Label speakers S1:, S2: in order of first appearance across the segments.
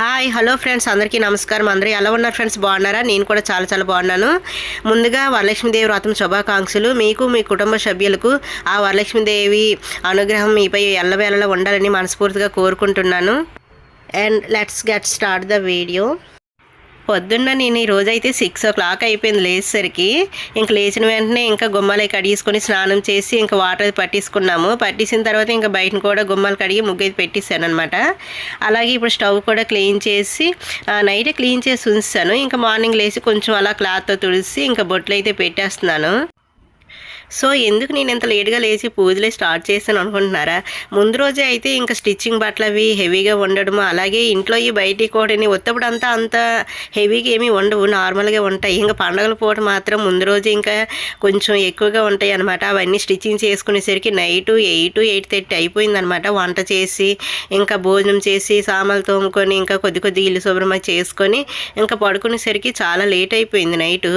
S1: Hi hello friends అందరికీ నమస్కారం. అందరూ ఎలా ఉన్నారు ఫ్రెండ్స్? బాగున్నారా? నేను కూడా చాలా చాలా బాగున్నాను. ముందుగా వరలక్ష్మీదేవి వ్రతం శుభాకాంక్షలు. మీకు మీ కుటుంబ సభ్యులకు ఆ వరలక్ష్మీదేవి అనుగ్రహం మీపై ఎల్లవేళలా ఉండాలని మనస్ఫూర్తిగా కోరుకుంటున్నాను. And let's get start the video పొద్దున్న నేను ఈరోజైతే రోజైతే సిక్స్ ఓ క్లాక్ అయిపోయింది లేచేసరికి. ఇంక లేచిన వెంటనే ఇంకా గుమ్మాలు కడిగేసుకొని స్నానం చేసి ఇంకా వాటర్ పట్టించుకున్నాము. పట్టించిన తర్వాత ఇంకా బయటను కూడా గుమ్మాలు కడిగి ముగ్గు అయితే పెట్టేశాను అనమాట అలాగే ఇప్పుడు స్టవ్ కూడా క్లీన్ చేసి నైట్ క్లీన్ చేసి ఉంచాను ఇంకా మార్నింగ్ లేచి కొంచెం అలా క్లాత్తో తుడిసి ఇంకా బొట్లు అయితే పెట్టేస్తున్నాను. సో ఎందుకు నేను ఇంత లేట్గా లేచి పూజలే స్టార్ట్ చేశాను అనుకుంటున్నారా? ముందు రోజే అయితే ఇంకా స్టిచ్చింగ్ బట్టలు అవి హెవీగా ఉండడము అలాగే ఇంట్లో ఈ బయటికి కూడా ఒత్తప్పుడు అంతా అంత హెవీగా ఏమీ ఉండవు నార్మల్గా ఉంటాయి. ఇంకా పండగల పూట మాత్రం ముందు రోజు ఇంకా కొంచెం ఎక్కువగా ఉంటాయి అనమాట అవన్నీ స్టిచ్చింగ్ చేసుకునేసరికి నైట్ ఎయిట్ ఎయిట్ థర్టీ అయిపోయిందనమాట వంట చేసి ఇంకా భోజనం చేసి సామాన్లు తోముకొని ఇంకా కొద్ది కొద్ది ఇల్లు శుభ్రమై చేసుకొని ఇంకా పడుకునేసరికి చాలా లేట్ అయిపోయింది నైట్.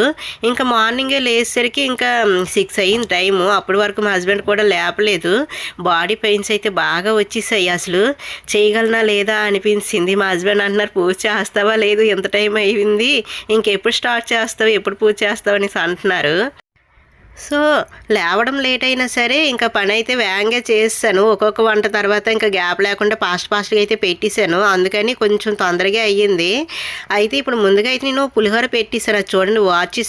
S1: ఇంకా మార్నింగే లేచేసరికి ఇంకా సిక్స్ అయ్యింది టైము అప్పటి వరకు మా హస్బెండ్ కూడా లేపలేదు. బాడీ పెయిన్స్ అయితే బాగా వచ్చేసాయి అసలు. చేయగలనా లేదా అనిపించింది. మా హస్బెండ్ అంటున్నారు పూజ చేస్తావా? లేదు ఎంత టైం అయింది? ఇంకెప్పుడు స్టార్ట్ చేస్తావు? ఎప్పుడు పూజ చేస్తావు? అనేసి అంటున్నారు. సో లేవడం లేట్ అయినా సరే ఇంకా పని అయితే వేగంగా చేస్తాను ఒక్కొక్క వంట తర్వాత ఇంకా గ్యాప్ లేకుండా ఫాస్ట్ ఫాస్ట్గా అయితే పెట్టేశాను అందుకని కొంచెం తొందరగా అయ్యింది. అయితే ఇప్పుడు ముందుగా అయితే నేను పులిహోర పెట్టేశాను అది చూడండి వాచ్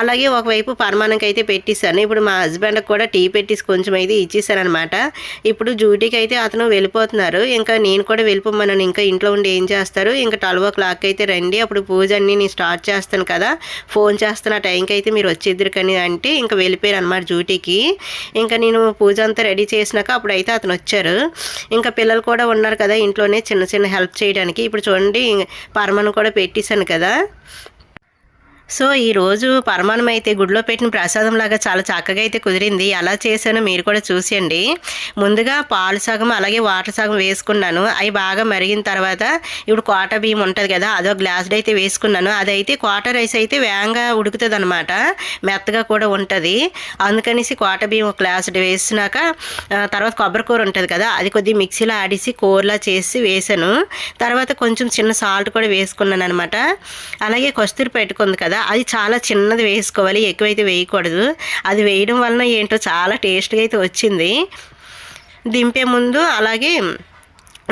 S1: అలాగే ఒకవైపు పరమానంకి అయితే పెట్టేశాను ఇప్పుడు మా హస్బెండ్కి కూడా టీ పెట్టేసి కొంచెం అయితే ఇచ్చేసాను అనమాట ఇప్పుడు డ్యూటీకి అయితే అతను వెళ్ళిపోతున్నారు. ఇంకా నేను కూడా వెళ్ళిపోమన్నాను. ఇంకా ఇంట్లో ఉండి ఏం చేస్తారు? ఇంకా ట్వెల్వ్ ఓ క్లాక్ అయితే రండి. అప్పుడు పూజ అన్నీ నేను స్టార్ట్ చేస్తాను కదా. ఫోన్ చేస్తున్న టైంకి అయితే మీరు వచ్చేద్దరు కానీ అంటే ఇంకా వెళ్ళిపోయారు అనమాట డ్యూటీకి. ఇంకా నేను పూజ అంతా రెడీ చేసినాక అప్పుడు అయితే అతను వచ్చారు. ఇంకా పిల్లలు కూడా ఉన్నారు కదా ఇంట్లోనే చిన్న చిన్న హెల్ప్ చేయడానికి. ఇప్పుడు చూడండి పరమను కూడా పెట్టేశాను కదా. సో ఈరోజు పరమాణం అయితే గుడిలో పెట్టిన ప్రసాదం లాగా చాలా చక్కగా అయితే కుదిరింది. ఎలా చేశానో మీరు కూడా చూసేయండి. ముందుగా పాలు సగం అలాగే వాటర్ సగం వేసుకున్నాను. అవి బాగా మరిగిన తర్వాత ఇప్పుడు కోట బియ్యం ఉంటుంది కదా అదో గ్లాస్డ్ అయితే వేసుకున్నాను. అదైతే కోట రైస్ అయితే వేగంగా ఉడుకుతుంది అనమాట మెత్తగా కూడా ఉంటుంది. అందుకనేసి కోట బియ్యం ఒక గ్లాస్ వేసినాక తర్వాత కొబ్బరి కూర ఉంటుంది కదా అది కొద్దిగా మిక్సీలో ఆడిసి కూరలా చేసి వేసాను. తర్వాత కొంచెం చిన్న సాల్ట్ కూడా వేసుకున్నాను అనమాట అలాగే కస్తూరి పెట్టుకుంది కదా అది చాలా చిన్నది వేసుకోవాలి ఎక్కువైతే వేయకూడదు. అది వేయడం వలన ఏంటో చాలా టేస్ట్గా అయితే వచ్చింది. దింపే ముందు అలాగే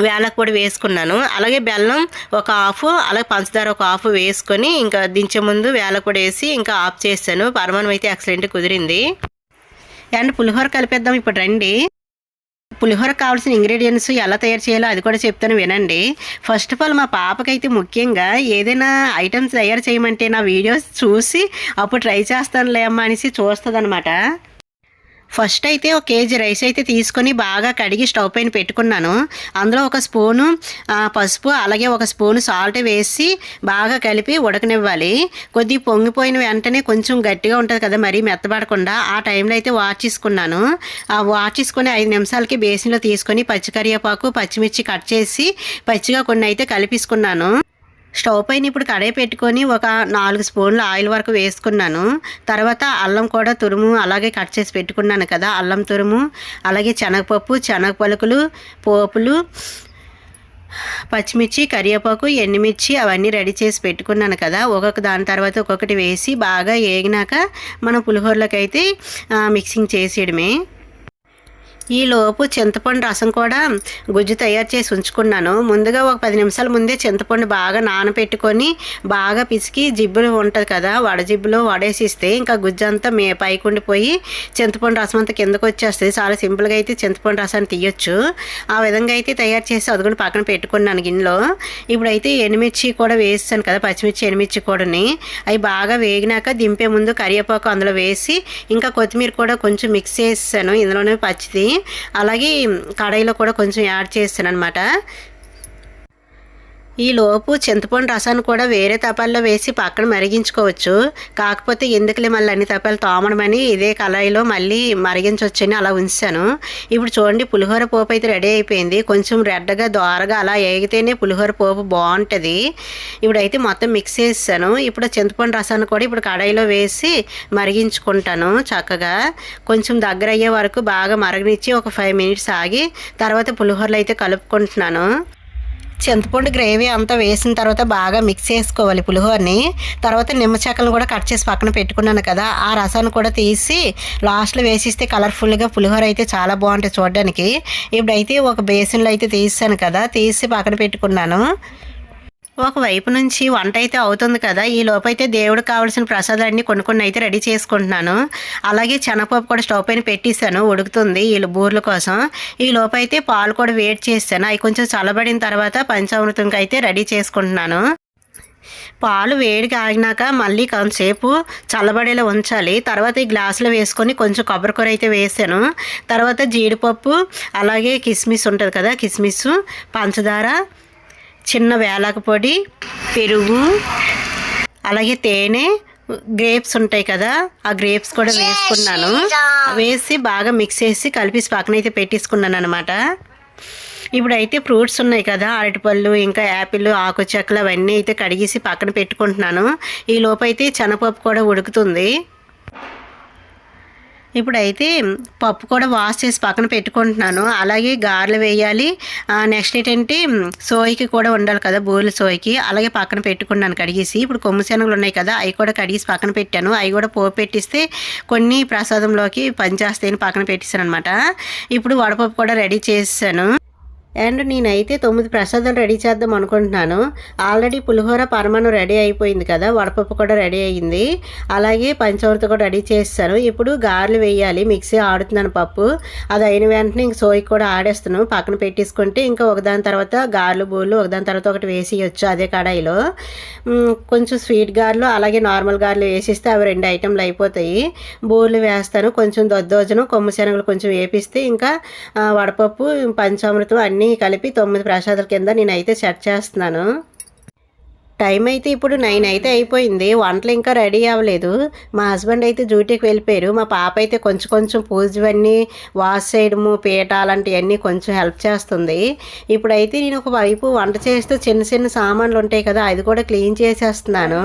S1: వేలకు పొడి వేసుకున్నాను. అలాగే బెల్లం ఒక హాఫ్ అలాగే పంచదార ఒక హాఫ్ వేసుకొని ఇంకా దించే ముందు వేలకు పొడి వేసి ఇంకా ఆఫ్ చేశాను. పరమాణం అయితే ఎక్సలెంట్ కుదిరింది. అండ్ పులిహోర కలిపేద్దాం ఇప్పుడు రండి. పులిహోర కావాల్సిన ఇంగ్రీడియంట్స్ ఎలా తయారు చేయాలో అది కూడా చెప్తాను వినండి. ఫస్ట్ ఆఫ్ ఆల్ మా పాపకైతే ముఖ్యంగా ఏదైనా ఐటమ్స్ తయారు చేయమంటే నా వీడియోస్ చూసి అప్పుడు ట్రై చేస్తానులే అమ్మ అనేసి చూస్తుంది అనమాట ఫస్ట్ అయితే ఒక కేజీ రైస్ అయితే తీసుకొని బాగా కడిగి స్టవ్ పైన పెట్టుకున్నాను. అందులో ఒక స్పూను పసుపు అలాగే ఒక స్పూను సాల్ట్ వేసి బాగా కలిపి ఉడకనివ్వాలి. కొద్ది పొంగిపోయిన వెంటనే కొంచెం గట్టిగా ఉంటుంది కదా మరీ మెత్తబడకుండా. ఆ టైంలో అయితే వాచ్ చేసుకున్నాను ఆ వాచ్ చేసుకొని ఐదు నిమిషాలకి బేసిన్లో తీసుకొని పచ్చికరివేపాకు పచ్చిమిర్చి కట్ చేసి పచ్చిగా కొన్ని అయితే కలిపిసుకున్నాను. స్టవ్ పైన ఇప్పుడు కడాయి పెట్టుకొని ఒక నాలుగు స్పూన్లు ఆయిల్ వరకు వేసుకున్నాను. తర్వాత అల్లం కూడా తురుము అలాగే కట్ చేసి పెట్టుకున్నాను కదా అల్లం తురుము అలాగే శనగపప్పు శనగ పలుకులు పోపులు పచ్చిమిర్చి కరివేపాకు ఎండుమిర్చి అవన్నీ రెడీ చేసి పెట్టుకున్నాను కదా. ఒక్కొక్క దాని తర్వాత ఒక్కొక్కటి వేసి బాగా వేగినాక మనం పులిహోరలోకి అయితే మిక్సింగ్ చేసేయడమే. ఈలోపు చింతపండు రసం కూడా గుజ్జు తయారు చేసి ఉంచుకున్నాను. ముందుగా ఒక పది నిమిషాల ముందే చింతపండు బాగా నానబెట్టుకొని బాగా పిసికి జిబ్బులు ఉంటుంది కదా వడజిబ్బులో వడేసిస్తే ఇంకా గుజ్జు అంతా మే పైకుండిపోయి చింతపండు రసం అంతా కిందకు వచ్చేస్తుంది. చాలా సింపుల్గా అయితే చింతపండు రసాన్ని తీయొచ్చు. ఆ విధంగా అయితే తయారు చేసి అదుగుని పక్కన పెట్టుకున్నాను గిన్నెలో. ఇప్పుడైతే ఎనిమిర్చి కూడా వేస్తాను కదా పచ్చిమిర్చి ఎనిమిర్చి కూడాని. అవి బాగా వేగినాక దింపే ముందు కరివేపాకు అందులో వేసి ఇంకా కొత్తిమీర కూడా కొంచెం మిక్స్ చేస్తాను ఇందులోనే పచ్చిది అలాగే కడాయిలో కూడా కొంచెం యాడ్ చేస్తాను అనమాట ఈ లోపు చింతపండు రసాన్ని కూడా వేరే తపాల్లో వేసి పక్కన మరిగించుకోవచ్చు. కాకపోతే ఎందుకులే మళ్ళీ అన్ని తపాలు తోమడమని ఇదే కళాయిలో మళ్ళీ మరిగించవచ్చని అలా ఉంచాను. ఇప్పుడు చూడండి పులిహోర పోపు అయితే రెడీ అయిపోయింది. కొంచెం రెడ్డగా దోరగా అలా వేగితేనే పులిహోర పోపు బాగుంటుంది. ఇప్పుడైతే మొత్తం మిక్స్ చేసాను ఇప్పుడు చింతపండు రసాన్ని కూడా ఇప్పుడు కడాయిలో వేసి మరిగించుకుంటాను చక్కగా. కొంచెం దగ్గర అయ్యే వరకు బాగా మరగనిచ్చి ఒక ఫైవ్ మినిట్స్ ఆగి తర్వాత పులిహోరలు అయితే కలుపుకుంటున్నాను. చింతపండు గ్రేవీ అంతా వేసిన తర్వాత బాగా మిక్స్ చేసుకోవాలి పులిహోరని. తర్వాత నిమ్మ చెక్కలను కూడా కట్ చేసి పక్కన పెట్టుకున్నాను కదా ఆ రసాన్ని కూడా తీసి లాస్ట్లో వేసిస్తే కలర్ఫుల్గా పులిహోర అయితే చాలా బాగుంటుంది చూడడానికి. ఇప్పుడైతే ఒక బేసిన్లో అయితే తీసాను కదా తీసి పక్కన పెట్టుకున్నాను. ఒకవైపు నుంచి వంట అయితే అవుతుంది కదా ఈ లోపైతే దేవుడు కావాల్సిన ప్రసాదాన్ని కొన్ని కొన్ని అయితే రెడీ చేసుకుంటున్నాను. అలాగే శనగపప్పు కూడా స్టవ్ పైన పెట్టేశాను ఉడుకుతుంది ఈ బూర్ల కోసం. ఈ లోపైతే పాలు కూడా వేడి చేశాను అవి కొంచెం చల్లబడిన తర్వాత పంచామృతంకి అయితే రెడీ చేసుకుంటున్నాను. పాలు వేడిగా ఆగినాక మళ్ళీ కొంతసేపు చల్లబడేలా ఉంచాలి. తర్వాత ఈ గ్లాసులో వేసుకొని కొంచెం కొబ్బరికూర అయితే వేసాను. తర్వాత జీడిపప్పు అలాగే కిస్మిస్ ఉంటుంది కదా కిస్మిస్ పంచదార చిన్న వేలాక పొడి పెరుగు అలాగే తేనె గ్రేప్స్ ఉంటాయి కదా ఆ గ్రేప్స్ కూడా వేసుకున్నాను. వేసి బాగా మిక్స్ చేసి కలిపి పక్కన అయితే పెట్టేసుకున్నాను అనమాట ఇప్పుడైతే ఫ్రూట్స్ ఉన్నాయి కదా అరటిపళ్ళు ఇంకా యాపిల్ ఆకు చెక్కలు అవన్నీ అయితే కడిగేసి పక్కన పెట్టుకుంటున్నాను. ఈ లోపైతే శనగపప్పు కూడా ఉడుకుతుంది. ఇప్పుడైతే పప్పు కూడా వాష్ చేసి పక్కన పెట్టుకుంటున్నాను. అలాగే గారెలు వేయాలి. నెక్స్ట్ ఏంటంటే సోయికి కూడా ఉండాలి కదా బూరెల సోయికి. అలాగే పక్కన పెట్టుకున్నాను కడిగేసి. ఇప్పుడు కొమ్ము శనగలు ఉన్నాయి కదా అవి కూడా కడిగేసి పక్కన పెట్టాను. అవి కూడా పోపు పెట్టిస్తే కొన్ని ప్రసాదంలోకి పనిచేస్తాయని పక్కన పెట్టేశాను అనమాట ఇప్పుడు వడపప్పు కూడా రెడీ చేశాను. అండ్ నేనైతే తొమ్మిది ప్రసాదాలు రెడీ చేద్దాం అనుకుంటున్నాను. ఆల్రెడీ పులిహోర పరమాణం రెడీ అయిపోయింది కదా వడపప్పు కూడా రెడీ అయ్యింది అలాగే పంచవర్త కూడా రెడీ చేస్తాను ఇప్పుడు గారెలు వేయాలి మిక్సీ ఆడుతున్నాను పప్పు. అది అయిన వెంటనే ఇంక సోయి కూడా ఆడేస్తాను. పక్కన పెట్టేసుకుంటే ఇంకా ఒకదాని తర్వాత గారెలు బూళ్ళు ఒకదాని తర్వాత ఒకటి వేసేయచ్చు అదే కడాయిలో. కొంచెం స్వీట్ గారెలు అలాగే నార్మల్ గారెలు వేసిస్తే అవి రెండు ఐటెంలు అయిపోతాయి. బూర్లు వేస్తాను కొంచెం దద్దోజనం కొమ్ము శనగలు కొంచెం వేపిస్తే ఇంకా వడపప్పు పంచామృతం అన్నీ అన్నీ కలిపి తొమ్మిది ప్రసాదాల కింద నేనైతే సెట్ చేస్తున్నాను. టైం అయితే ఇప్పుడు నైన్ అయితే అయిపోయింది. వంటలు ఇంకా రెడీ అవ్వలేదు. మా హస్బెండ్ అయితే డ్యూటీకి వెళ్ళిపోయారు. మా పాప అయితే కొంచెం కొంచెం పూజవన్నీ వాష్ చేయడము పీట అలాంటివన్నీ కొంచెం హెల్ప్ చేస్తుంది. ఇప్పుడైతే నేను ఒక వైపు వంట చేస్తూ చిన్న చిన్న సామాన్లు ఉంటాయి కదా అది కూడా క్లీన్ చేసేస్తున్నాను.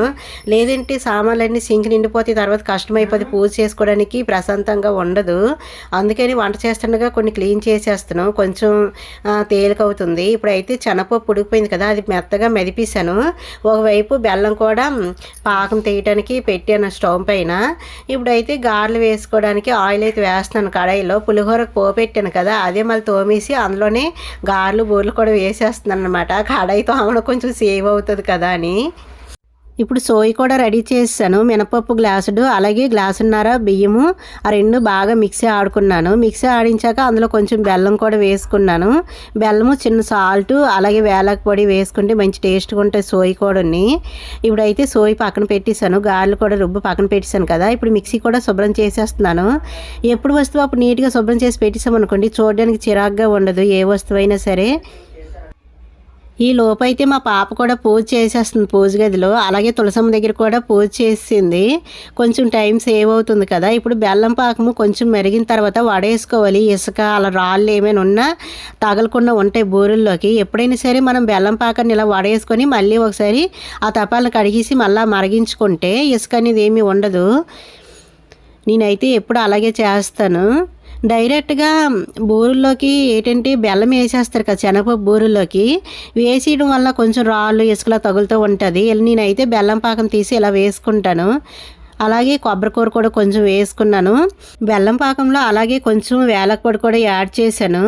S1: లేదంటే సామాన్లన్నీ సింక్ నిండిపోతే తర్వాత కష్టమైపోతే పూజ చేసుకోవడానికి ప్రశాంతంగా ఉండదు. అందుకని వంట చేస్తుండగా కొన్ని క్లీన్ చేసేస్తాను. కొంచెం తేలికవుతుంది ఇప్పుడైతే చెనపప్పు ఉడికిపోయింది కదా అది మెత్తగా మెదిపేశాను. ఒకవైపు బెల్లం కూడా పాకం తీయటానికి పెట్టాను స్టవ్ పైన. ఇప్పుడైతే గారెలు వేసుకోవడానికి ఆయిల్ అయితే వేస్తున్నాను కడాయిలో. పులిహోరకు పోపెట్టాను కదా అదే మళ్ళీ తోమేసి అందులోనే గారెలు బూరెలు కూడా వేసేస్తున్నాను అనమాట కడాయితో ఆమె కొంచెం సేవ్ అవుతుంది కదా అని. ఇప్పుడు సోయి కూడా రెడీ చేసాను మినపప్పు గ్లాసుడు అలాగే గ్లాసున్నర బియ్యము ఆ రెండు బాగా మిక్సీ ఆడుకున్నాను. మిక్సీ ఆడించాక అందులో కొంచెం బెల్లం కూడా వేసుకున్నాను. బెల్లము చిన్న సాల్ట్ అలాగే వేలక పొడి వేసుకుంటే మంచి టేస్ట్గా ఉంటాయి సోయి కూడాని. ఇప్పుడైతే సోయి పక్కన పెట్టేశాను. గారెలు కూడా రుబ్బు పక్కన పెట్టేశాను కదా. ఇప్పుడు మిక్సీ కూడా శుభ్రం చేసేస్తున్నాను. ఎప్పుడు వస్తువు అప్పుడు నీట్గా శుభ్రం చేసి పెట్టేసామనుకోండి చూడడానికి చిరాగ్గా ఉండదు. ఏ వస్తువైనా సరే ఈ లోపైతే మా పాప కూడా పూజ చేసేస్తుంది పూజ గదిలో. అలాగే తులసమ్మ దగ్గర కూడా పూజ చేసింది. కొంచెం టైం సేవ్ అవుతుంది కదా. ఇప్పుడు బెల్లం పాకము కొంచెం మెరిగిన తర్వాత వడేసుకోవాలి. ఇసుక అలా రాళ్ళు ఏమైనా ఉన్నా తగలకుండా ఉంటాయి బూరెల్లోకి. ఎప్పుడైనా సరే మనం బెల్లం పాకాన్ని ఇలా వడేసుకొని మళ్ళీ ఒకసారి ఆ తపాలను కడిగేసి మళ్ళీ మరిగించుకుంటే ఇసుక అనేది ఏమీ ఉండదు. నేనైతే ఎప్పుడు అలాగే చేస్తాను. డైరెక్ట్గా బూరుల్లోకి ఏంటంటే బెల్లం వేసేస్తారు కదా శనగపప్పు బూరుల్లోకి. వేసేయడం వల్ల కొంచెం రాళ్ళు ఇసుకలా తగులుతూ ఉంటుంది. నేనైతే బెల్లం పాకం తీసి ఇలా వేసుకుంటాను. అలాగే కొబ్బరికూర కూడా కొంచెం వేసుకున్నాను. బెల్లం పాకంలో అలాగే కొంచెం వేలకపొడి కూడా యాడ్ చేశాను.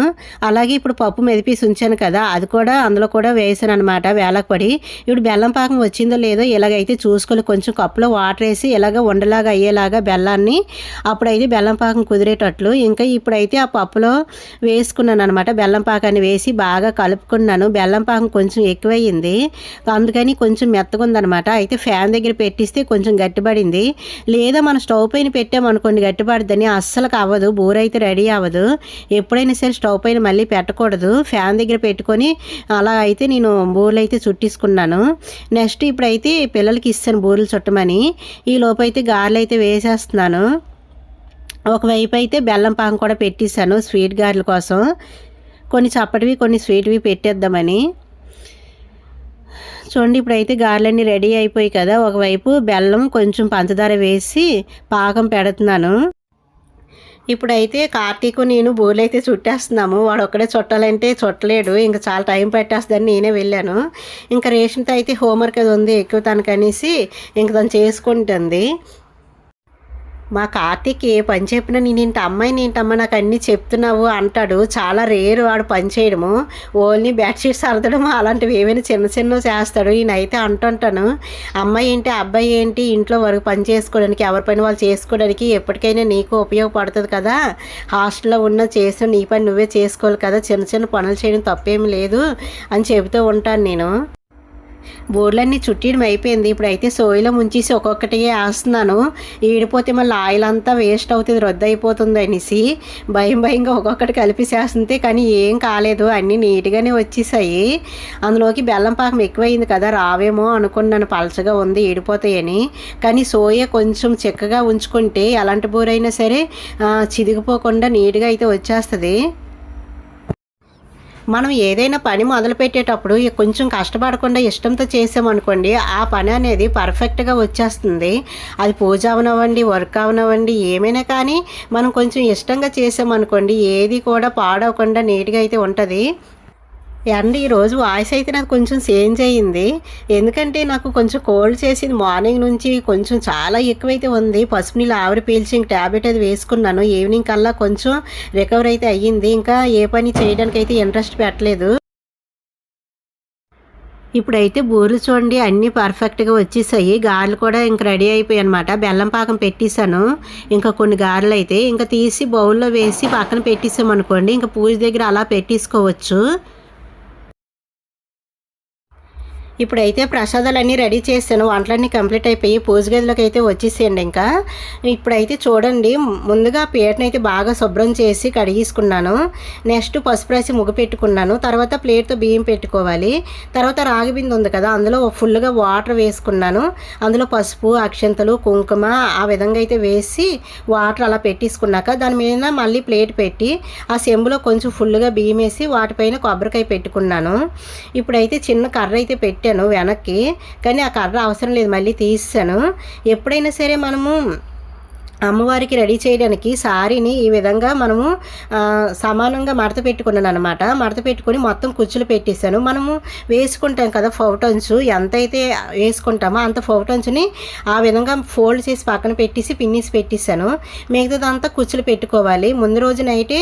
S1: అలాగే ఇప్పుడు పప్పు మెదిపేసి ఉంచాను కదా అది కూడా అందులో కూడా వేసాను అనమాట వేలకపొడి ఇప్పుడు బెల్లం పాకం వచ్చిందో లేదో ఇలాగైతే చూసుకొని కొంచెం కప్పులో వాటర్ వేసి ఇలాగ ఉండలాగా అయ్యేలాగా బెల్లాన్ని అప్పుడైతే బెల్లం పాకం కుదిరేటట్లు. ఇంకా ఇప్పుడైతే ఆ పప్పులో వేసుకున్నాను అనమాట బెల్లం పాకాన్ని వేసి బాగా కలుపుకున్నాను. బెల్లం పాకం కొంచెం ఎక్కువయ్యింది. అందుకని కొంచెం మెత్తగా ఉందనమాట అయితే ఫ్యాన్ దగ్గర పెట్టిస్తే కొంచెం గట్టిపడింది. లేదా మనం స్టవ్ పైన పెట్టామనుకోండి గట్టిపడద్దని అస్సలు అవ్వదు బూర అయితే రెడీ అవ్వదు. ఎప్పుడైనా సరే స్టవ్ పైన మళ్ళీ పెట్టకూడదు. ఫ్యాన్ దగ్గర పెట్టుకొని అలా అయితే నేను బూరెలు అయితే చుట్టేసుకున్నాను. నెక్స్ట్ ఇప్పుడైతే పిల్లలకి ఇస్తాను బూరెలు చుట్టమని. ఈ లోపైతే అయితే గారెలు అయితే వేసేస్తున్నాను. ఒకవైపు అయితే బెల్లం పాకం కూడా పెట్టేశాను స్వీట్ గారెల కోసం. కొన్ని చప్పటివి కొన్ని స్వీట్వి పెట్టేద్దామని. చూడండి ఇప్పుడైతే గారెలన్నీ రెడీ అయిపోయి కదా. ఒకవైపు బెల్లం కొంచెం పంచదార వేసి పాకం పెడుతున్నాను. ఇప్పుడైతే కార్తీకు నేను బోర్లు అయితే చుట్టేస్తున్నాము. వాడు ఒక్కడే చుట్టాలంటే చుట్టలేడు. ఇంకా చాలా టైం పెట్టేస్తుందని నేనే వెళ్ళాను. ఇంకా రేషన్తో అయితే హోంవర్క్ అది ఉంది ఎక్కువ తనకనేసి ఇంక తను చేసుకుంటుంది. మా కార్తీక్ ఏ పని చెప్పినా నేను ఇంటి అమ్మాయిని ఏంటమ్మా నాకు అన్నీ చెప్తున్నావు అంటాడు. చాలా రేరు వాడు పని చేయడము. ఓన్లీ బెడ్షీట్స్ అరదడం అలాంటివి ఏమైనా చిన్న చిన్న చేస్తాడు. నేనైతే అంటుంటాను. అమ్మాయి ఏంటి అబ్బాయి ఏంటి ఇంట్లో వరకు పని చేసుకోవడానికి ఎవరి పని వాళ్ళు చేసుకోవడానికి ఎప్పటికైనా నీకు ఉపయోగపడుతుంది కదా. హాస్టల్లో ఉన్న చేసిన నీ పని నువ్వే చేసుకోవాలి కదా. చిన్న చిన్న పనులు చేయడం తప్పేం లేదు అని చెబుతూ ఉంటాను నేను. బోర్లన్నీ చుట్టడం అయిపోయింది. ఇప్పుడు అయితే సోయిలో ముంచేసి ఒక్కొక్కటి వేస్తున్నాను. ఈడిపోతే మళ్ళీ ఆయిల్ అంతా వేస్ట్ అవుతుంది రద్దు అయిపోతుంది అనేసి భయం భయంగా ఒక్కొక్కటి కలిపేసేస్తుంటే కానీ ఏం కాలేదు. అన్నీ నీట్గానే వచ్చేసాయి. అందులోకి బెల్లం పాకం ఎక్కువైంది కదా రావేమో అనుకున్నాను. పలచగా ఉంది ఈడిపోతాయని కానీ సోయ కొంచెం చిక్కగా ఉంచుకుంటే ఎలాంటి బోరైనా సరే చిదిగిపోకుండా నీట్గా అయితే వచ్చేస్తుంది. మనం ఏదైనా పని మొదలుపెట్టేటప్పుడు కొంచెం కష్టపడకుండా ఇష్టంతో చేసామనుకోండి ఆ పని అనేది పర్ఫెక్ట్గా వచ్చేస్తుంది. అది పూజ అవనవ్వండి వర్క్ అవనవ్వండి ఏమైనా కానీ మనం కొంచెం ఇష్టంగా చేసామనుకోండి ఏది కూడా పాడవకుండా నీట్గా అయితే ఉంటుంది. అండి ఈరోజు వాయిస్ అయితే నాకు కొంచెం చేంజ్ అయ్యింది. ఎందుకంటే నాకు కొంచెం కోల్డ్ చేసింది. మార్నింగ్ నుంచి కొంచెం చాలా ఎక్కువైతే ఉంది. పసుపు నీళ్ళు ఆవిరి పీల్చింగ్ ట్యాబ్లెట్ అది వేసుకున్నాను. ఈవినింగ్ కల్లా కొంచెం రికవర్ అయితే అయ్యింది. ఇంకా ఏ పని చేయడానికి అయితే ఇంట్రెస్ట్ పెట్టలేదు. ఇప్పుడైతే బూరెలు చూడండి అన్నీ పర్ఫెక్ట్గా వచ్చేసాయి. గారెలు కూడా ఇంక రెడీ అయిపోయాయి అనమాట బెల్లం పాకం పెట్టేశాను. ఇంకా కొన్ని గారెలు అయితే ఇంకా తీసి బౌల్లో వేసి పక్కన పెట్టేసామనుకోండి ఇంకా పూజ దగ్గర అలా పెట్టేసుకోవచ్చు. ఇప్పుడైతే ప్రసాదాలన్నీ రెడీ చేశాను. వంటలన్నీ కంప్లీట్ అయిపోయి పూజ గదిలోకి అయితే వచ్చేసేయండి ఇంకా. ఇప్పుడైతే చూడండి ముందుగా ప్లేట్ని అయితే బాగా శుభ్రం చేసి కడిగేసుకున్నాను. నెక్స్ట్ పసుపు రాసి ముగ్గు పెట్టుకున్నాను. తర్వాత ప్లేట్తో బియ్యం పెట్టుకోవాలి. తర్వాత రాగి బిందు ఉంది కదా అందులో ఫుల్గా వాటర్ వేసుకున్నాను. అందులో పసుపు అక్షంతలు కుంకుమ ఆ విధంగా అయితే వేసి వాటర్ అలా పెట్టేసుకున్నాక దాని మీద మళ్ళీ ప్లేట్ పెట్టి ఆ సెంబులో కొంచెం ఫుల్గా బియ్యం వేసి వాటిపైన కొబ్బరికాయ పెట్టుకున్నాను. ఇప్పుడైతే చిన్న కర్ర అయితే పెట్టి పెట్టాను వెనక్కి. కానీ ఆ కర్ర అవసరం లేదు మళ్ళీ తీసాను ఎప్పుడైనా సరే మనము అమ్మవారికి రెడీ చేయడానికి సారీని ఈ విధంగా మనము సమానంగా మడత పెట్టుకున్నాను అనమాట మడత పెట్టుకొని మొత్తం కుచ్చులు పెట్టేశాను. మనము వేసుకుంటాం కదా ఫోటోన్స్. ఎంతైతే వేసుకుంటామో అంత ఫోటోన్స్ని ఆ విధంగా ఫోల్డ్ చేసి పక్కన పెట్టేసి పిన్నిసి పెట్టేశాను. మిగతాదంతా కుచ్చులు పెట్టుకోవాలి. ముందు రోజు నైటే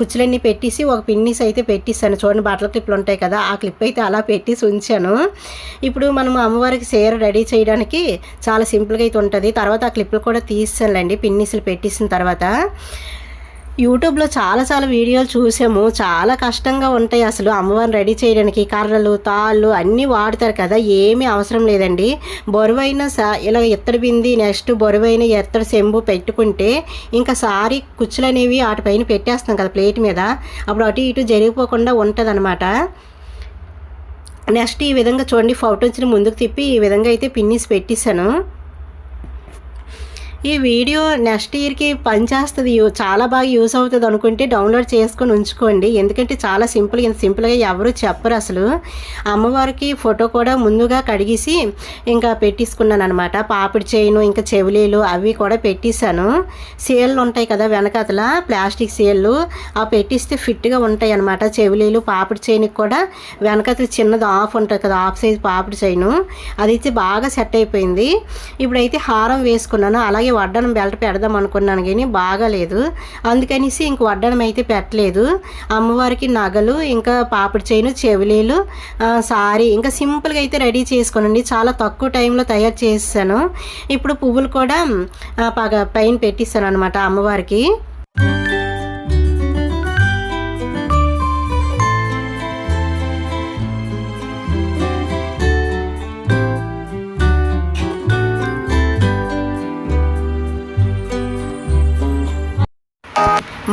S1: కుచ్చులన్నీ పెట్టేసి ఒక పిన్నిస్ అయితే పెట్టేశాను. చూడండి బట్టల క్లిప్లు ఉంటాయి కదా ఆ క్లిప్ అయితే అలా పెట్టేసి ఉంచాను. ఇప్పుడు మనము అమ్మవారికి చీర రెడీ చేయడానికి చాలా సింపుల్గా అయితే ఉంటుంది. తర్వాత ఆ క్లిప్లు కూడా తీసి తీసానులేండి పిన్నిసులు పెట్టేసిన తర్వాత. యూట్యూబ్లో చాలా చాలా వీడియోలు చూసాము. చాలా కష్టంగా ఉంటాయి అసలు అమ్మవారిని రెడీ చేయడానికి. కర్రలు తాళ్ళు అన్నీ వాడతారు కదా ఏమీ అవసరం లేదండి. బరువైన సా ఇలా ఎత్తడి బింది నెక్స్ట్ బరువైన ఎత్తడి సెంబు పెట్టుకుంటే ఇంకా సారీ కుచ్చులు అనేవి వాటిపైన పెట్టేస్తాం కదా ప్లేట్ మీద. అప్పుడు అటు ఇటు జరిగిపోకుండా ఉంటుందన్నమాట. నెక్స్ట్ ఈ విధంగా చూడండి ఫోటోస్ని ముందుకు తిప్పి ఈ విధంగా అయితే పిన్నిస్ పెట్టేశాను ఈ వీడియో నెక్స్ట్ ఇయర్కి పనిచేస్తుంది చాలా బాగా యూస్ అవుతుంది అనుకుంటే డౌన్లోడ్ చేసుకొని ఉంచుకోండి. ఎందుకంటే చాలా సింపుల్ ఇంత సింపుల్గా ఎవరు చెప్పరు అసలు. అమ్మవారికి ఫోటో కూడా ముందుగా కడిగేసి ఇంకా పెట్టేసుకున్నాను అనమాట పాపిడి చైను ఇంకా చెవిలీలు అవి కూడా పెట్టేశాను. సేళ్ళు ఉంటాయి కదా వెనకతల ప్లాస్టిక్ సేళ్ళు ఆ పెట్టిస్తే ఫిట్గా ఉంటాయి అనమాట చెవిలీలు పాపిడి చైన్కి కూడా వెనకతల చిన్నది ఆఫ్ ఉంటుంది కదా ఆఫ్ సైజ్ పాపిడి చైను. అది అయితే బాగా సెట్ అయిపోయింది. ఇప్పుడైతే హారం వేసుకున్నాను. అలాగే వడ్డనం బెల్ట్ పెడదాం అనుకున్నాను కానీ బాగాలేదు. అందుకనేసి ఇంక వడ్డనం అయితే పెట్టలేదు. అమ్మవారికి నగలు ఇంకా పాపిడి చైను చెవిలీలు సారీ ఇంకా సింపుల్గా అయితే రెడీ చేసుకోనండి. చాలా తక్కువ టైంలో తయారు చేసాను ఇప్పుడు పువ్వులు కూడా పగ పైన పెట్టిస్తాను అనమాట అమ్మవారికి.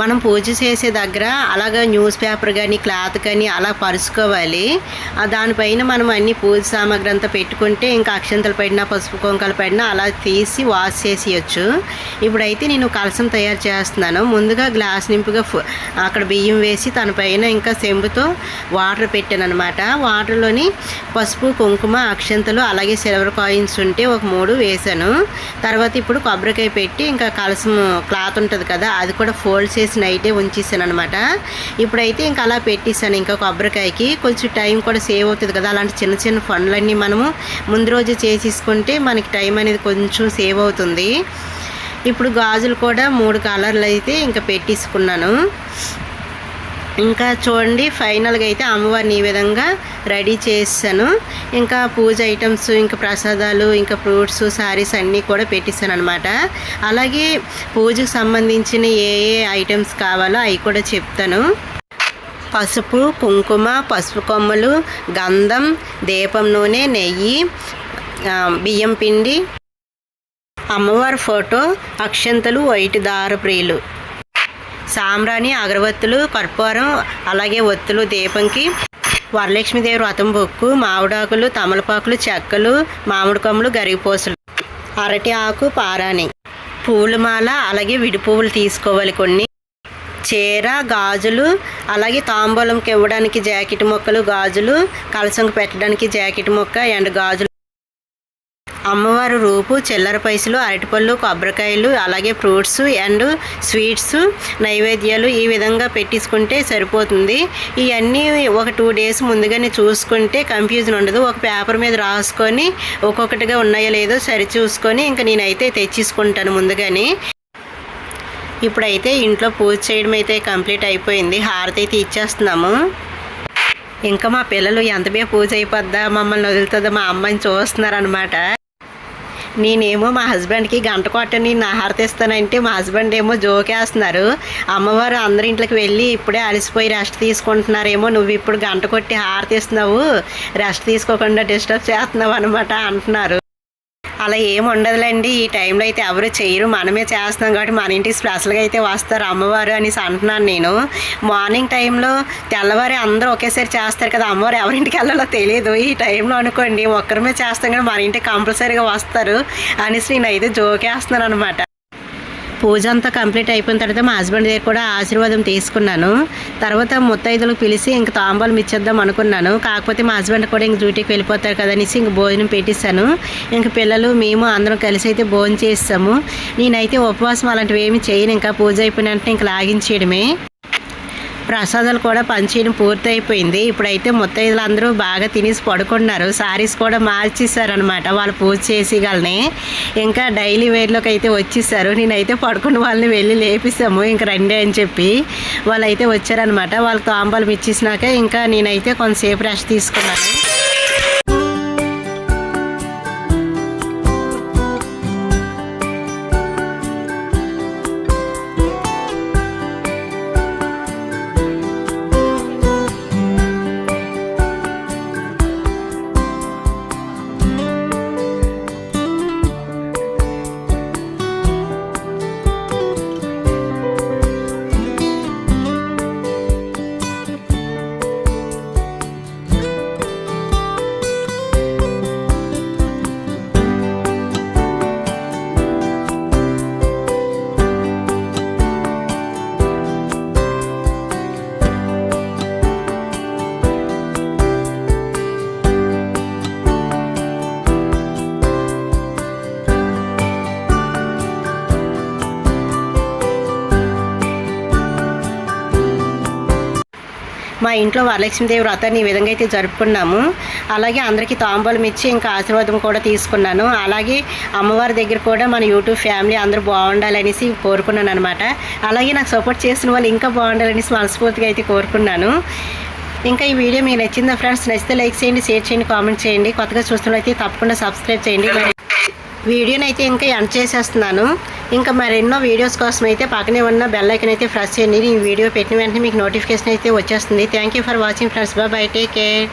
S1: మనం పూజ చేసే దగ్గర అలాగ న్యూస్ పేపర్ కానీ క్లాత్ కానీ అలా పరుచుకోవాలి. దానిపైన మనం అన్ని పూజ సామాగ్రి అంతా పెట్టుకుంటే ఇంకా అక్షంతలు పడినా పసుపు కొంకలు పడినా అలా తీసి వాష్ చేసేయచ్చు. ఇప్పుడైతే నేను కలసం తయారు చేస్తున్నాను. ముందుగా గ్లాస్ నింపుగా అక్కడ బియ్యం వేసి దానిపైన ఇంకా సెంబుతో వాటర్ పెట్టాను అనమాట వాటర్లోని పసుపు కుంకుమ అక్షంతలు అలాగే సిల్వర్ కాయిన్స్ ఉంటే ఒక మూడు వేసాను తర్వాత ఇప్పుడు కొబ్బరికాయ పెట్టి ఇంకా కలసం క్లాత్ ఉంటుంది కదా అది కూడా ఫోల్డ్ చేసి నైటే ఉంచేసాను అనమాట ఇప్పుడైతే ఇంకా అలా పెట్టేసాను ఇంకా కొబ్బరికాయకి. కొంచెం టైం కూడా సేవ్ అవుతుంది కదా అలాంటి చిన్న చిన్న పనులన్నీ మనము ముందు రోజు చేసేసుకుంటే మనకి టైం అనేది కొంచెం సేవ్ అవుతుంది. ఇప్పుడు గాజులు కూడా మూడు కలర్లు అయితే ఇంకా పెట్టేసుకున్నాను. ఇంకా చూడండి ఫైనల్గా అయితే అమ్మవారిని ఈ విధంగా రెడీ చేసాను ఇంకా పూజ ఐటమ్స్ ఇంకా ప్రసాదాలు ఇంకా ఫ్రూట్స్ శారీస్ అన్నీ కూడా పెట్టేశాను అనమాట అలాగే పూజకు సంబంధించిన ఏ ఏ ఐటమ్స్ కావాలో అవి కూడా చెప్తాను. పసుపు కుంకుమ పసుపు కొమ్మలు గంధం దీపం నూనె నెయ్యి బియ్యం పిండి అమ్మవారి ఫోటో అక్షంతలు వైట్ దారప్రియులు. సాంబ్రాణి అగరబత్తులు కర్పూరం అలాగే ఒత్తులు దీపంకి వరలక్ష్మీదేవి వ్రతం బొక్కు మామిడాకులు తమలపాకులు చెక్కలు మామిడి కొమ్మలు గరిగిపోసలు అరటి ఆకు పారాని పూలమాల అలాగే విడి పువ్వులు తీసుకోవాలి కొన్ని చీర గాజులు అలాగే తాంబూలంకి ఇవ్వడానికి జాకెట్ మొక్కలు గాజులు కలసంకి పెట్టడానికి జాకెట్ మొక్క అండ్ గాజులు అమ్మవారు రూపు చిల్లర పైసలు అరటిపళ్ళు కొబ్బరికాయలు అలాగే ఫ్రూట్స్ అండ్ స్వీట్స్ నైవేద్యాలు ఈ విధంగా పెట్టించుకుంటే సరిపోతుంది. ఇవన్నీ ఒక టూ డేస్ ముందుగానే చూసుకుంటే కన్ఫ్యూజన్ ఉండదు. ఒక పేపర్ మీద రాసుకొని ఒక్కొక్కటిగా ఉన్నాయో లేదో సరి చూసుకొని ఇంకా నేనైతే తెచ్చేసుకుంటాను ముందుగానే. ఇప్పుడైతే ఇంట్లో పూజ చేయడం అయితే కంప్లీట్ అయిపోయింది. హారతి అయితే ఇచ్చేస్తున్నాము. ఇంకా మా పిల్లలు ఎంత బే పూజ అయిపోద్దా మమ్మల్ని వదులుతుందో మా అమ్మని చూస్తున్నారనమాట నేనేమో మా హస్బెండ్కి గంట కొట్ట నేను హారతి ఇస్తానంటే మా హస్బెండ్ ఏమో జోకేస్తున్నారు అమ్మవారు అందరి ఇంట్లోకి వెళ్ళి ఇప్పుడే అలసిపోయి రెస్ట్ తీసుకుంటున్నారేమో నువ్వు ఇప్పుడు గంట కొట్టి హారతి ఇస్తున్నావు రెస్ట్ తీసుకోకుండా డిస్టర్బ్ చేస్తున్నావు అనమాట అంటున్నారు. అలా ఏం ఉండదులేండి. ఈ టైంలో అయితే ఎవరు చేయరు. మనమే చేస్తున్నాం కాబట్టి మన ఇంటికి స్పెషల్గా అయితే వస్తారు అమ్మవారు అనేసి అంటున్నాను నేను. మార్నింగ్ టైంలో తెల్లవారి అందరూ ఒకేసారి చేస్తారు కదా అమ్మవారు ఎవరింటికి వెళ్ళాలో తెలియదు ఈ టైంలో అనుకోండి ఒక్కరమే చేస్తాం కానీ మన ఇంటికి కంపల్సరీగా వస్తారు అనేసి నేను అయితే జోకేస్తున్నాను అనమాట పూజ అంతా కంప్లీట్ అయిపోయిన తర్వాత మా హస్బెండ్ దగ్గర కూడా ఆశీర్వాదం తీసుకున్నాను. తర్వాత ముత్తైదులకు పిలిచి ఇంక తాంబాలు ఇచ్చేద్దాం అనుకున్నాను. కాకపోతే మా హస్బెండ్ కూడా ఇంక డ్యూటీకి వెళ్ళిపోతారు కదా అనేసి ఇంక భోజనం పెట్టిస్తాను ఇంక పిల్లలు మేము అందరం కలిసి అయితే భోజనం చేస్తాము. నేనైతే ఉపవాసం అలాంటివి ఏమి చేయను. ఇంకా పూజ అయిపోయిన అంటే ఇంక లాగించేయడమే. ప్రసాదాలు కూడా పంచేయడం పూర్తయిపోయింది. ఇప్పుడైతే ముత్తైదులు అందరూ బాగా తినేసి పడుకున్నారు. సారీస్ కూడా మార్చేసారనమాట వాళ్ళు పూజ చేసి గలని ఇంకా డైలీ వేర్లోకి అయితే వచ్చేసారు. నేనైతే పడుకున్న వాళ్ళని వెళ్ళి లేపిస్తాము. ఇంక రండి అని చెప్పి వాళ్ళైతే వచ్చారనమాట వాళ్ళకి తాంబాలు ఇచ్చేసినాక ఇంకా నేనైతే కొంతసేపు రెస్ట్ తీసుకున్నాను. మా ఇంట్లో వరలక్ష్మీదేవి వ్రతాన్ని ఈ విధంగా అయితే జరుపుకున్నాము. అలాగే అందరికీ తాంబూలం ఇచ్చి ఇంకా ఆశీర్వాదం కూడా తీసుకున్నాను. అలాగే అమ్మవారి దగ్గర కూడా మన యూట్యూబ్ ఫ్యామిలీ అందరూ బాగుండాలనేసి కోరుకున్నాను అనమాట అలాగే నాకు సపోర్ట్ చేసిన వాళ్ళు ఇంకా బాగుండాలనేసి మనస్ఫూర్తిగా అయితే కోరుకున్నాను. ఇంకా ఈ వీడియో మీకు నచ్చిందా ఫ్రెండ్స్? నచ్చితే లైక్ చేయండి షేర్ చేయండి కామెంట్ చేయండి. కొత్తగా చూస్తున్నట్లయితే తప్పకుండా సబ్స్క్రైబ్ చేయండి. వీడియోని అయితే ఇంకా ఎండ్ చేసేస్తున్నాను. ఇంకా మరెన్నో వీడియోస్ కోసం అయితే పక్కనే ఉన్న బెల్ ఐకన్ అయితే ప్రెస్ చేయండి. ఈ వీడియో పెట్టిన వెంటనే మీకు నోటిఫికేషన్ అయితే వచ్చేస్తుంది. Thank you for watching friends bye take care